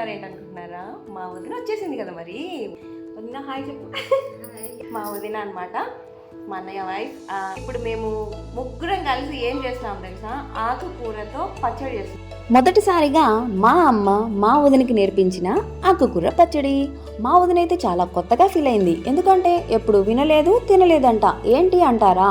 కనిపిస్తున్నారు ఏంటనుకుంటున్నారా మా వదిన వచ్చేసింది కదా మరి. వదిన హాయ్ చెప్పు. మా వదిన అనమాట మా అన్నయ్య వైఫ్ ఇప్పుడు మేము ముగ్గురం కలిసి ఏం చేస్తున్నాం తెలుసా? ఆకుకూరతో పచ్చడి చేస్తున్నాం. మొదటిసారిగా మా అమ్మ మా వదినకి నేర్పించిన ఆకుకూర పచ్చడి. మా వదిన అయితే చాలా కొత్తగా ఫీల్ అయింది. ఎందుకంటే ఎప్పుడు వినలేదు తినలేదంట. ఏంటి అంటారా?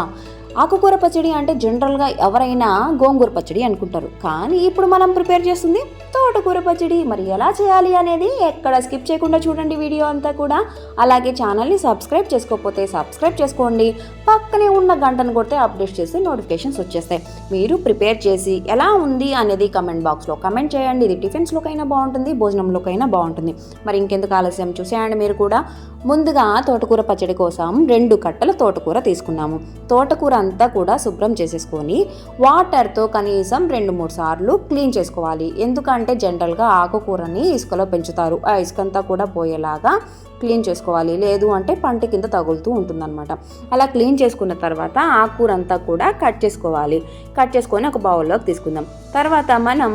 ఆకుకూర పచ్చడి అంటే జనరల్గా ఎవరైనా గోంగూర పచ్చడి అనుకుంటారు. కానీ ఇప్పుడు మనం ప్రిపేర్ చేస్తుంది తోటకూర పచ్చడి. మరి ఎలా చేయాలి అనేది ఎక్కడ స్కిప్ చేయకుండా చూడండి వీడియో అంతా కూడా. అలాగే ఛానల్ని సబ్స్క్రైబ్ చేసుకోకపోతే సబ్స్క్రైబ్ చేసుకోండి. పక్కనే ఉన్న గంటను కొడితే అప్డేట్ చేసి నోటిఫికేషన్స్ వచ్చేస్తాయి. మీరు ప్రిపేర్ చేసి ఎలా ఉంది అనేది కమెంట్ బాక్స్లో కమెంట్ చేయండి. ఇది టిఫిన్స్లోకైనా బాగుంటుంది భోజనంలోకైనా బాగుంటుంది. మరి ఇంకెందుకు ఆలస్యం? చూసేయండి మీరు కూడా. ముందుగా తోటకూర పచ్చడి కోసం రెండు కట్టల తోటకూర తీసుకున్నాము. తోటకూర అంతా కూడా శుభ్రం చేసేసుకొని వాటర్తో కనీసం రెండు మూడు సార్లు క్లీన్ చేసుకోవాలి. ఎందుకంటే జనరల్గా ఆకుకూరని ఇసుకలో పెంచుతారు. ఆ ఇసుకంతా కూడా పోయేలాగా క్లీన్ చేసుకోవాలి. లేదు అంటే పంట కింద తగులుతూ ఉంటుందన్నమాట. అలా క్లీన్ చేసుకున్న తర్వాత ఆకుకూర అంతా కూడా కట్ చేసుకోవాలి. కట్ చేసుకొని ఒక బౌల్లోకి తీసుకుందాం. తర్వాత మనం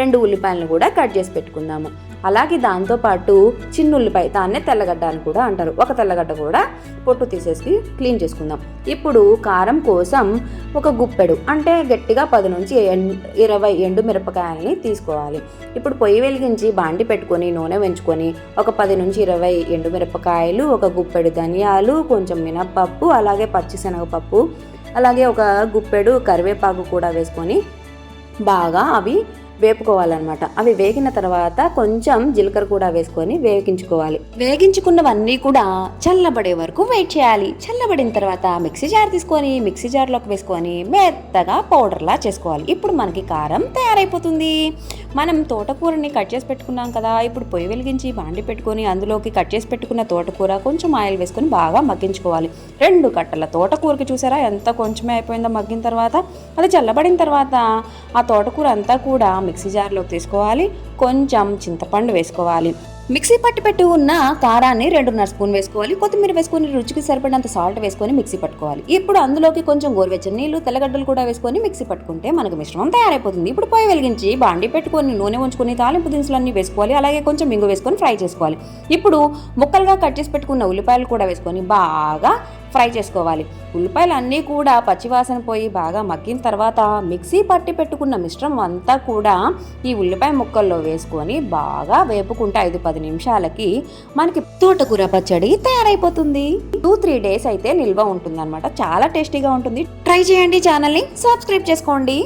రెండు ఉల్లిపాయలను కూడా కట్ చేసి పెట్టుకుందాము. అలాగే దాంతోపాటు చిన్న ఉల్లిపాయ దాన్నే తెల్లగడ్డ అని కూడా అంటారు. ఒక తెల్లగడ్డ కూడా పొట్టు తీసేసి క్లీన్ చేసుకుందాం. ఇప్పుడు కారం కోసం ఒక గుప్పెడు అంటే గట్టిగా పది నుంచి ఇరవై ఎండు మిరపకాయల్ని తీసుకోవాలి. ఇప్పుడు పొయ్యి వెలిగించి బాండి పెట్టుకొని నూనె వెంచుకొని ఒక పది నుంచి ఇరవై ఎండు మిరపకాయలు ఒక గుప్పెడు ధనియాలు కొంచెం మినప్పప్పు అలాగే పచ్చిశనగపప్పు అలాగే ఒక గుప్పెడు కరివేపాకు కూడా వేసుకొని బాగా అవి వేపుకోవాలన్నమాట. అవి వేగిన తర్వాత కొంచెం జీలకర్ర కూడా వేసుకొని వేగించుకోవాలి. వేగించుకున్నవన్నీ కూడా చల్లబడే వరకు వెయిట్ చేయాలి. చల్లబడిన తర్వాత మిక్సీ జార్ తీసుకొని మిక్సీ జార్లోకి వేసుకొని మెత్తగా పౌడర్లా చేసుకోవాలి. ఇప్పుడు మనకి కారం తయారైపోతుంది. మనం తోటకూరని కట్ చేసి పెట్టుకున్నాం కదా ఇప్పుడు పొయ్యి వెలిగించి బాండి పెట్టుకొని అందులోకి కట్ చేసి పెట్టుకున్న తోటకూర కొంచెం ఆయిల్ వేసుకొని బాగా మగ్గించుకోవాలి. రెండు కట్టల తోటకూరకి చూసారా? ఎంత కొంచెమే అయిపోయిందో మగ్గిన తర్వాత అది చల్లబడిన తర్వాత ఆ తోటకూర అంతా కూడా మిక్సీ జార్లోకి తీసుకోవాలి. కొంచెం చింతపండు వేసుకోవాలి. మిక్సీ పట్టి పెట్టి ఉన్న కారాన్ని రెండున్నర స్పూన్ వేసుకోవాలి. కొత్తిమీర వేసుకొని రుచికి సరిపడినంత సాల్ట్ వేసుకొని మిక్సీ పట్టుకోవాలి. ఇప్పుడు అందులోకి కొంచెం గోరువెచ్చని నీళ్ళు తెల్లగడ్డలు కూడా వేసుకొని మిక్సీ పట్టుకుంటే మనకు మిశ్రమం తయారైపోతుంది. ఇప్పుడు పొయ్యి వెలిగించి బాండి పెట్టుకొని నూనె ఉంచుకొని తాలింపు దినుసులన్నీ వేసుకోవాలి. అలాగే కొంచెం మింగు వేసుకొని ఫ్రై చేసుకోవాలి. ఇప్పుడు ముక్కలుగా కట్ చేసి పెట్టుకున్న ఉల్లిపాయలు కూడా వేసుకొని బాగా ఫ్రై చేసుకోవాలి. ఉల్లిపాయలు అన్నీ కూడా పచ్చివాసన పోయి బాగా మగ్గిన తర్వాత మిక్సీ పట్టి పెట్టుకున్న మిశ్రమం అంతా కూడా ఈ ఉల్లిపాయ ముక్కల్లో వేసుకొని బాగా వేపుకుంటే ఐదు పది పది నిమిషాలకి మనకి తోటకూర పచ్చడి తయారైపోతుంది. టూ త్రీ డేస్ అయితే నిల్వ ఉంటుంది చాలా టేస్టీగా ఉంటుంది. ట్రై చేయండి ఛానల్ని సబ్స్క్రైబ్ చేసుకోండి.